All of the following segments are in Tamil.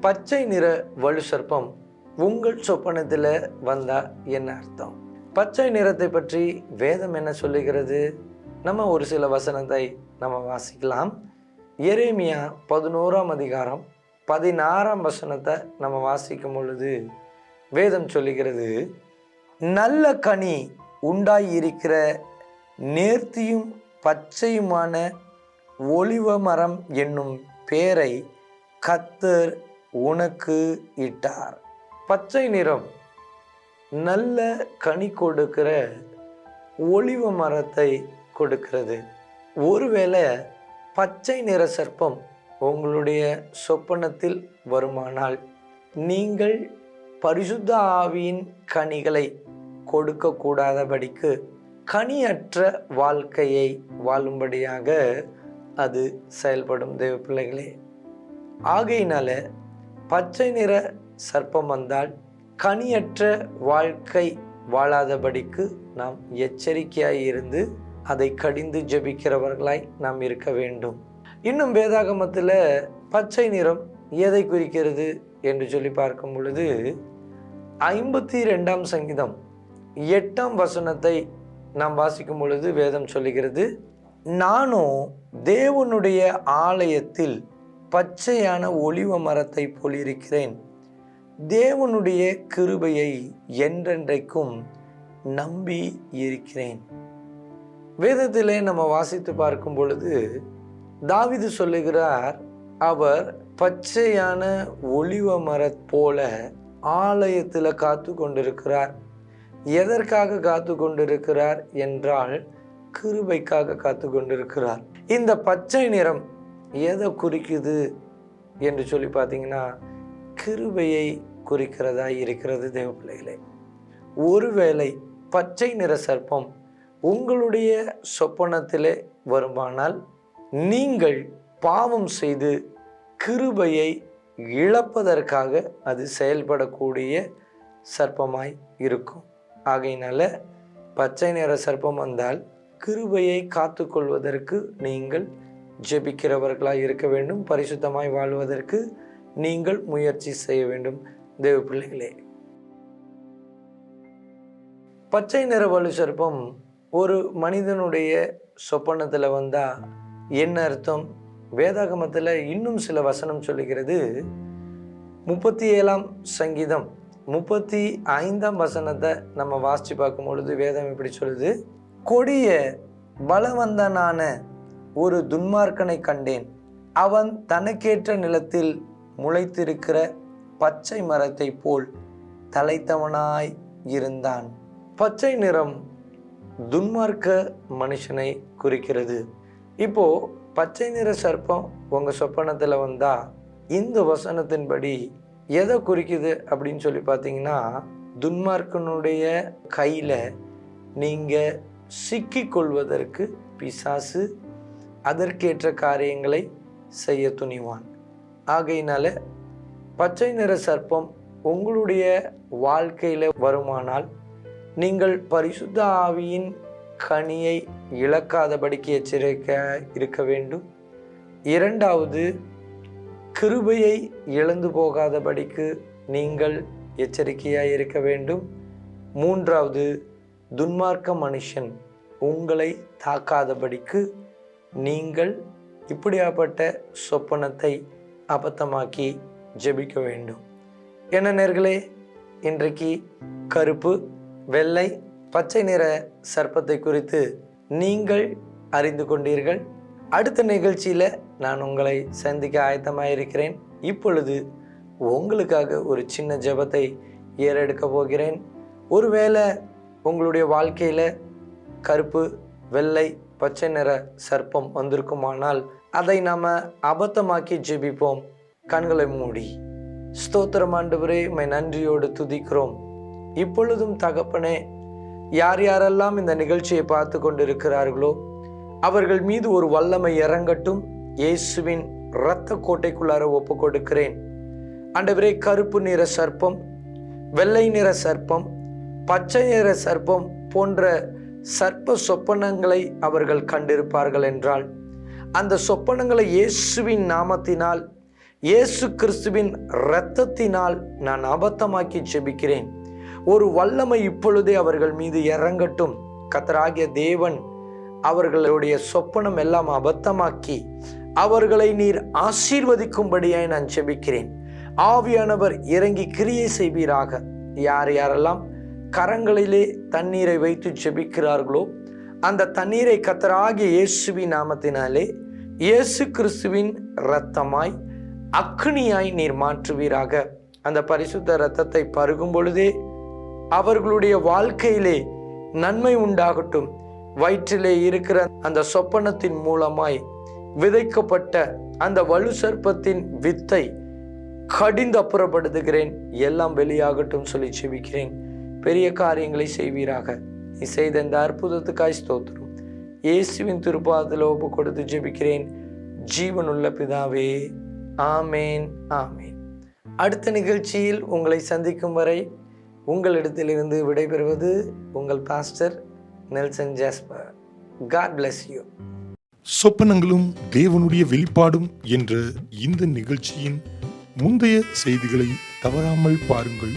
பச்சை நிற வலு சர்ப்பம் உங்கள் சொப்பனத்தில் வந்தா என்ன அர்த்தம்? பச்சை நிறத்தை பற்றி வேதம் என்ன சொல்லுகிறது? நம்ம ஒரு சில வசனத்தை நம்ம வாசிக்கலாம். எரேமியா பதினோராம் அதிகாரம் பதினாறாம் வசனத்தை நம்ம வாசிக்கும் பொழுது வேதம் சொல்லுகிறது நல்ல கனி உண்டாயிருக்கிற நேர்த்தியும் பச்சையுமான ஒளிவ மரம் என்னும் பேரை கத்தர் உனக்கு இட்டார். பச்சை நிறம். நல்ல கனி கொடுக்கிற ஒளிவு மரத்தை கொடுக்கிறது. ஒருவேளை பச்சை நிற சர்ப்பம் உங்களுடைய சொப்பனத்தில் வருமானால் நீங்கள் பரிசுத்த ஆவியின் கனிகளை கொடுக்கக்கூடாதபடிக்கு கனியற்ற வாழ்க்கையை வாழும்படியாக அது செயல்படும். தேவ பிள்ளைகளே ஆகையினால பச்சை நிற சர்ப்பம் வந்தால் கனியற்ற வாழ்க்கை வாழாதபடிக்கு நாம் எச்சரிக்கையாய் இருந்து அதை கடிந்து ஜெபிக்கிறவர்களாய் நாம் இருக்க வேண்டும். இன்னும் வேதாகமத்தில் பச்சை நிறம் எதை குறிக்கிறது என்று சொல்லி பார்க்கும் பொழுது ஐம்பத்தி ரெண்டாம் சங்கீதம் எட்டாம் வசனத்தை நாம் வாசிக்கும் பொழுது வேதம் சொல்லுகிறது நானும் தேவனுடைய ஆலயத்தில் பச்சையான ஒளிவ மரத்தை போலிருக்கிறேன். தேவனுடைய கிருபையை என்றென்றைக்கும் நம்பி இருக்கிறேன். வேதத்திலே நம்ம வாசித்து பார்க்கும் பொழுது தாவிது சொல்லுகிறார் அவர் பச்சையான ஒளிவ மரத் போல ஆலயத்தில் காத்து கொண்டிருக்கிறார். எதற்காக காத்து கொண்டிருக்கிறார் என்றால் கிருபைக்காக காத்து கொண்டிருக்கிறார். இந்த பச்சை நிறம் எதை குறிக்குது என்று சொல்லி பார்த்தீங்கன்னா கிருபையை குறிக்கிறதா இருக்கிறது தேவ பிள்ளைகளே. ஒருவேளை பச்சை நிற சர்ப்பம் உங்களுடைய சொப்பனத்திலே வருமானால் நீங்கள் பாவம் செய்து கிருபையை இழப்பதற்காக அது செயல்படக்கூடிய சர்ப்பமாய் இருக்கும். ஆகையினால பச்சை நிற சர்ப்பம் வந்தால் கிருபையை காத்துக்கொள்வதற்கு நீங்கள் ஜெபிக்கிறவர்களாக இருக்க வேண்டும். பரிசுத்தமாய் வாழ்வதற்கு நீங்கள் முயற்சி செய்ய வேண்டும். தேவ பிள்ளைகளே. பச்சை நிற வலு சர்ப்பம் ஒரு மனிதனுடைய சொப்பனத்தில் வந்தால் என்ன அர்த்தம்? வேதாகமத்தில் இன்னும் சில வசனம் சொல்லுகிறது. முப்பத்தி ஏழாம் சங்கீதம் முப்பத்தி ஐந்தாம் வசனத்தை நம்ம வாசித்து பார்க்கும் பொழுது வேதம் இப்படி சொல்லுது. கொடிய பலவந்தனான ஒரு துன்மார்க்கனை கண்டேன். அவன் தனக்கேற்ற நிலத்தில் முளைத்திருக்கிற பச்சை மரத்தை போல் தலைத்தவனாய் இருந்தான். பச்சை நிறம் துன்மார்க்க மனுஷனை குறிக்கிறது. இப்போ பச்சை நிற சர்ப்பம் உங்கள் சொப்பனத்தில் வந்தா இந்த வசனத்தின்படி எதை குறிக்குது அப்படின்னு சொல்லி பார்த்தீங்கன்னா துன்மார்க்கனுடைய கையில் நீங்கள் சிக்கிக் கொள்வதற்கு பிசாசு அதற்கேற்ற காரியங்களை செய்ய துணிவான். ஆகையினால பச்சை நிற சர்ப்பம் உங்களுடைய வாழ்க்கையில் வருமானால் நீங்கள் பரிசுத்த ஆவியின் கனியை இழக்காதபடிக்கு எச்சரிக்க இருக்க வேண்டும். இரண்டாவது கிருபையை இழந்து போகாதபடிக்கு நீங்கள் எச்சரிக்கையாக இருக்க வேண்டும். மூன்றாவது துன்மார்க்க மனுஷன் உங்களை தாக்காதபடிக்கு நீங்கள் இப்படியாப்பட்ட சொப்பனத்தை அபத்தமாக்கி ஜெபிக்க வேண்டும். என்ன நேர்களே இன்றைக்கு கருப்பு வெள்ளை பச்சை நிற சர்ப்பத்தை குறித்து நீங்கள் அறிந்து கொண்டீர்கள். அடுத்த நிகழ்ச்சியில் நான் உங்களை சந்திக்க ஆயத்தமாக இருக்கிறேன் இப்பொழுது உங்களுக்காக ஒரு சின்ன ஜெபத்தை ஏறெடுக்க போகிறேன். ஒருவேளை உங்களுடைய வாழ்க்கையில் கருப்பு வெள்ளை பச்சை நிற சர்ப்பம் வந்திருக்குமானால் அதை நாம் அபத்தமாக்கி ஜெபிப்போம். கண்களை மூடி. ஸ்தோத்திரம் ஆண்டவரே மை நன்றியோடு துதிக்கிறோம். இப்பொழுதும் தகப்பனே யார் யாரெல்லாம் இந்த நிகழ்ச்சியை பார்த்து கொண்டிருக்கிறார்களோ அவர்கள் மீது ஒரு வல்லமை இறங்கட்டும். இயேசுவின் இரத்த கோட்டைக்குள்ளார ஒப்பு கொடுக்கிறேன் ஆண்டவரே கருப்பு நிற சர்ப்பம் வெள்ளை நிற சர்ப்பம் பச்சை நிற சர்ப்பம் போன்ற சர்ப்ப சொப்பனங்களை அவர்கள் கண்டிருப்பார்கள் என்றால் அந்த சொப்பனங்களை இயேசுவின் நாமத்தினால் இயேசு கிறிஸ்துவின் இரத்தத்தினால் நான் அபத்தமாக்கி ஜெபிக்கிறேன் ஒரு வல்லமை இப்பொழுதே அவர்கள் மீது இறங்கட்டும். கத்தராகிய தேவன் அவர்களுடைய சொப்பனம் எல்லாம் அபத்தமாக்கி அவர்களை நீர் ஆசீர்வதிக்கும்படியாய் நான் ஜெபிக்கிறேன் ஆவியானவர் இறங்கி கிரியை செய்வீராக. யார் யாரெல்லாம் கரங்களிலே தண்ணீரை வைத்து ஜெபிக்கிறார்களோ அந்த தண்ணீரை கத்தராகிய இயேசுவின் நாமத்தினாலே இயேசு கிறிஸ்துவின் இரத்தமாய் அக்னியாய் நீர் மாற்றுவீராக. அந்த பரிசுத்த இரத்தத்தை பருகும் பொழுதே அவர்களுடைய வாழ்க்கையிலே நன்மை உண்டாகட்டும். வயிற்றிலே இருக்கிற அந்த சொப்பனத்தின் மூலமாய் விதைக்கப்பட்ட அந்த வலு சர்ப்பத்தின் வித்தை கடிந்து அப்புறப்படுத்துகிறேன். எல்லாம் வெளியாகட்டும் சொல்லி செபிக்கிறேன் பெரிய காரியங்களை செய்வீராக. நீ செய்த இந்த அற்புதத்துக்காய் ஸ்தோத்திரம். இயேசுவின் திருப்பாதத்தில் ஒப்பு கொடுத்து ஜெபிக்கிறேன். ஜீவனுள்ள பிதாவே ஆமேன் ஆமேன். அடுத்த நிகழ்ச்சியில் உங்களை சந்திக்கும் வரை உங்களிடத்திலிருந்து விடைபெறுவது உங்கள் pastor Nelson Jasper. God bless you சொப்பனங்களும் தேவனுடைய வெளிப்பாடும் என்ற இந்த நிகழ்ச்சியின் முந்தைய செய்திகளை தவறாமல் பாருங்கள்.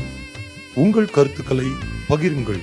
உங்கள் கருத்துக்களை பகிருங்கள்.